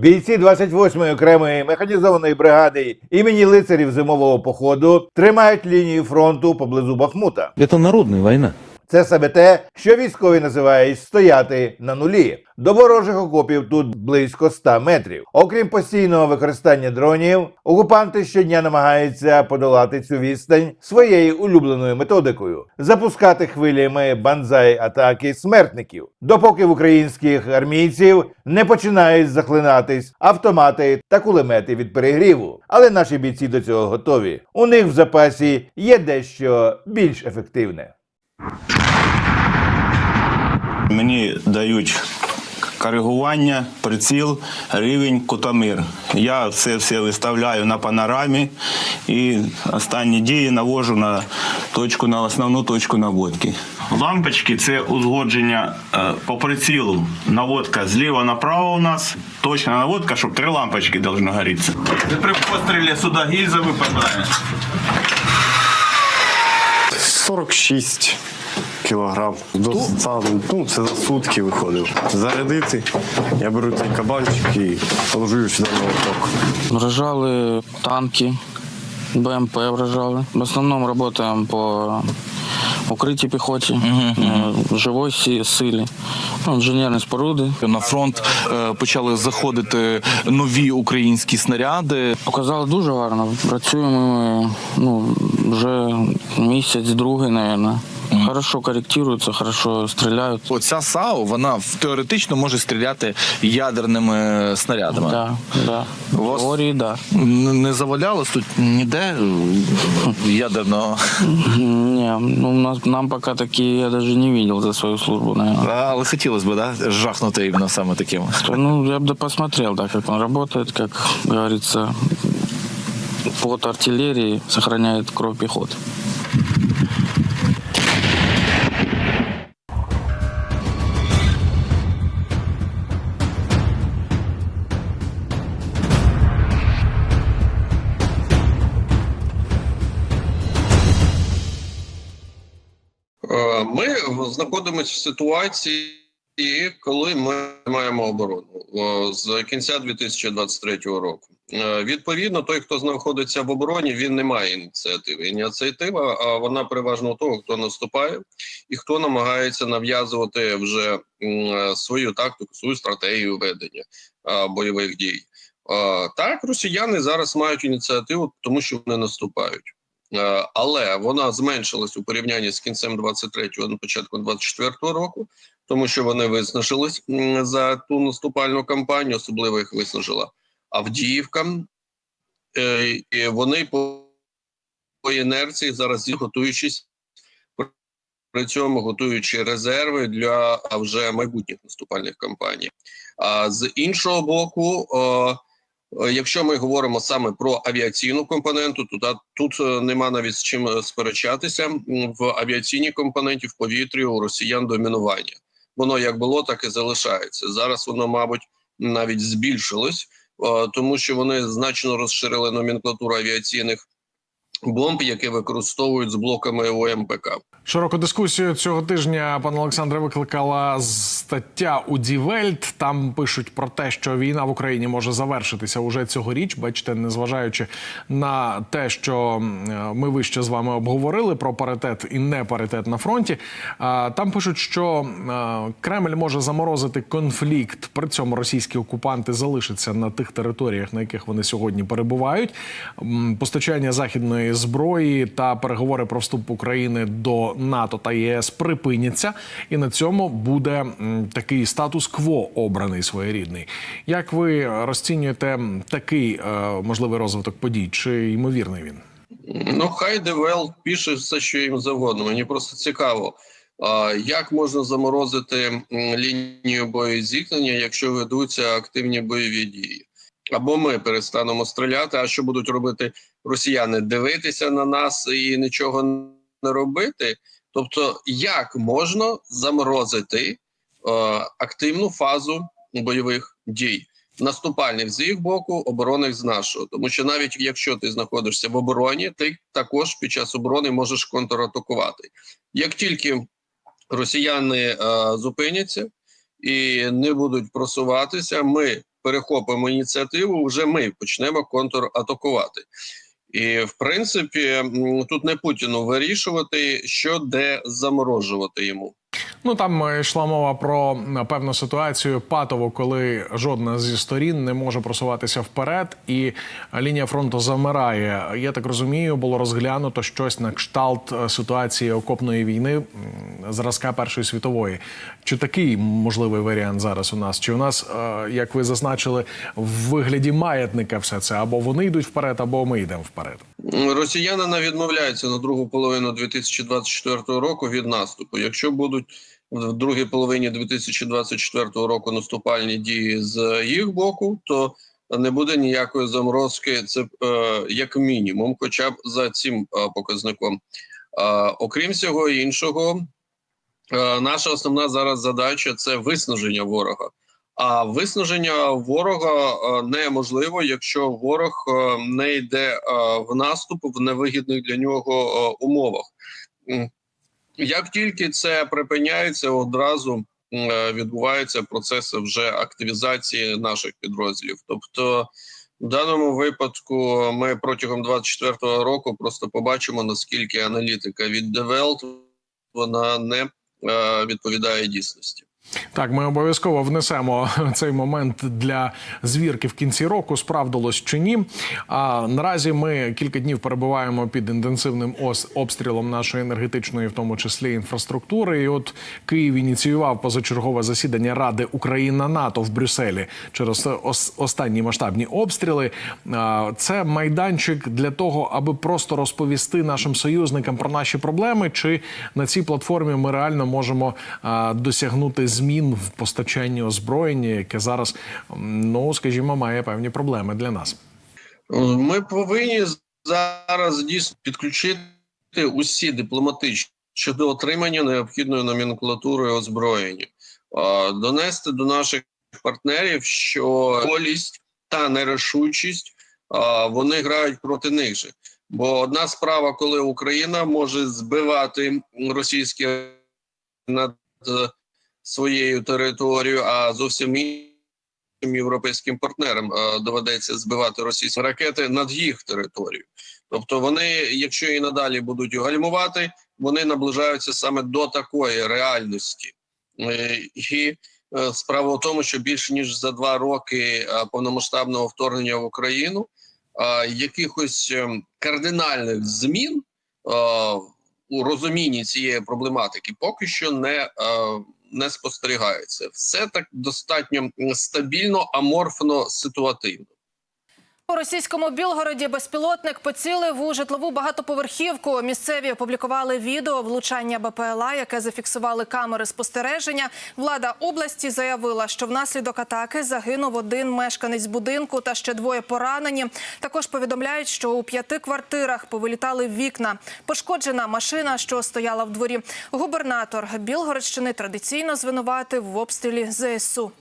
Бійці 28-ї окремої механізованої бригади імені лицарів зимового походу тримають лінію фронту поблизу Бахмута. Це народна война. Це саме те, що військові називають стояти на нулі. До ворожих окопів тут близько 100 метрів. Окрім постійного використання дронів, окупанти щодня намагаються подолати цю відстань своєю улюбленою методикою запускати хвилями банзай атаки смертників, допоки в українських армійців не починають захлинатись автомати та кулемети від перегріву. Але наші бійці до цього готові. У них в запасі є дещо більш ефективне. Мені дають коригування, приціл, рівень, кутомир. Я це все виставляю на панорамі і останні дії навожу на точку на основну точку наводки. Лампочки це узгодження е, по прицілу. Наводка зліва направо у нас. Точна наводка, щоб три лампочки повинно горіти. При пострілі сюди гільза випадає. 46 кілограм. До сам, ну, це за сутки виходив. Зарядити. Я беру цей кабанчик і ложу сюди на лоток. Вражали танки, БМП вражали. В основному працюємо по укритій піхоті, е, живої силі, ну, інженерні споруди. На фронт е, почали заходити нові українські снаряди. Показали дуже гарно. Працюємо ми ну, вже місяць, другий, мабуть. Хорошо коректуються, хорошо стріляють. Оця САУ, вона теоретично може стріляти янерними снарядами. Да, да. У В вас- теорії, да. Не завалялось тут ніде е, ядерного. Не, ну, у нас, нам пока такие я даже не видел за свою службу, наверное. Але хотілося б, да, жахнути іменно саме таким. Ну, я бы посмотрел, да, как он работает, как говорится, под артиллерии сохраняет кровь пехоты. Ми знаходимося в ситуації, коли ми маємо оборону з кінця 2023 року. Е, Відповідно, той, хто знаходиться в обороні, він не має ініціативи. Ініціатива а вона переважно у того, хто наступає, і хто намагається нав'язувати вже свою тактику, свою стратегію ведення бойових дій. Так, росіяни зараз мають ініціативу, тому що вони наступають. Е, але вона зменшилась у порівнянні з кінцем 23-го на початку 24-го року, тому що вони виснажились за ту наступальну кампанію, особливо їх виснажила Авдіївка. Е, І вони по, інерції зараз готуючись при цьому готуючи резерви для вже майбутніх наступальних кампаній. А з іншого боку, Е, Якщо ми говоримо саме про авіаційну компоненту, то та- тут е, нема навіть з чим е, сперечатися. В авіаційній компоненті в повітрі у росіян домінування. Воно як було, так і залишається. Зараз воно, мабуть, навіть збільшилось, е, тому що вони значно розширили номенклатуру авіаційних бомб, які використовують з блоками ОМПК. Широку дискусію цього тижня пан Олександре викликала стаття у Дівельт. Там пишуть про те, що війна в Україні може завершитися уже цьогоріч. Бачите, незважаючи на те, що ми вище з вами обговорили про паритет і непаритет на фронті. Там пишуть, що Кремль може заморозити конфлікт. При цьому російські окупанти залишаться на тих територіях, на яких вони сьогодні перебувають. Постачання західної зброї та переговори про вступ України до НАТО та ЄС припиняться, і на цьому буде такий статус-кво обраний своєрідний. Як ви розцінюєте такий е, можливий розвиток подій? Чи ймовірний він? Ну, хай Девел пише все, що їм завгодно. Мені просто цікаво, як можна заморозити лінію боєзіткнення, якщо ведуться активні бойові дії. Або ми перестанемо стріляти, а що будуть робити росіяни? Дивитися на нас і нічого не робити. Тобто, як можна заморозити е, активну фазу бойових дій? наступальних з їх боку, оборонних з нашого. Тому що навіть якщо ти знаходишся в обороні, ти також під час оборони можеш контратакувати. Як тільки росіяни е, зупиняться і не будуть просуватися, ми перехопимо ініціативу, вже ми почнемо контратакувати. І в принципі, тут не Путіну вирішувати, що де заморожувати йому. Ну там е, йшла мова про певну ситуацію патову, коли жодна зі сторін не може просуватися вперед, і лінія фронту замирає. Я так розумію, було розглянуто щось на кшталт е, ситуації окопної війни зразка Першої світової. Чи такий можливий варіант зараз у нас? Чи у нас, е, як ви зазначили, в вигляді маятника все це або вони йдуть вперед, або ми йдемо вперед? Росіяни не відмовляються на другу половину 2024 року від наступу. Якщо будуть в другій половині 2024 року наступальні дії з їх боку, то не буде ніякої заморозки. Це е, як мінімум, хоча б за цим е, показником. Е, окрім всього іншого, е, наша основна зараз задача це виснаження ворога. А виснаження ворога е, неможливо, якщо ворог е, не йде е, в наступ в невигідних для нього умовах. Як тільки це припиняється, одразу е, відбуваються процеси вже активізації наших підрозділів. Тобто, в даному випадку, ми протягом 24-го року просто побачимо наскільки аналітика від Девелт вона не е, відповідає дійсності. Так, ми обов'язково внесемо цей момент для звірки в кінці року, справдилось чи ні. А наразі ми кілька днів перебуваємо під інтенсивним обстрілом нашої енергетичної, в тому числі інфраструктури. І от Київ ініціював позачергове засідання Ради Україна НАТО в Брюсселі через останні масштабні обстріли. Це майданчик для того, аби просто розповісти нашим союзникам про наші проблеми. Чи на цій платформі ми реально можемо досягнути змін в постачанні озброєння, яке зараз, ну скажімо, має певні проблеми для нас. Ми повинні зараз дійсно підключити усі дипломатичні щодо отримання необхідної номенклатури озброєння, донести до наших партнерів, що волість та нерішучість вони грають проти них же. Бо одна справа, коли Україна може збивати російські над е, своєю територією, а зовсім іншим європейським партнерам е, доведеться збивати російські ракети над їх територією. Тобто, вони, якщо і надалі будуть гальмувати, вони наближаються саме до такої реальності. Е, І е, справа в тому, що більше ніж за два роки повномасштабного вторгнення в Україну якихось кардинальних змін у розумінні цієї проблематики поки що не, не спостерігається. Все так достатньо стабільно, аморфно, ситуативно. У російському Білгороді безпілотник поцілив у житлову багатоповерхівку. Місцеві опублікували відео влучання БПЛА, яке зафіксували камери спостереження. Влада області заявила, що внаслідок атаки загинув один мешканець будинку та ще двоє поранені. Також повідомляють, що у п'яти квартирах повилітали вікна. Пошкоджена машина, що стояла в дворі. Губернатор Білгородщини традиційно звинуватив в обстрілі ЗСУ.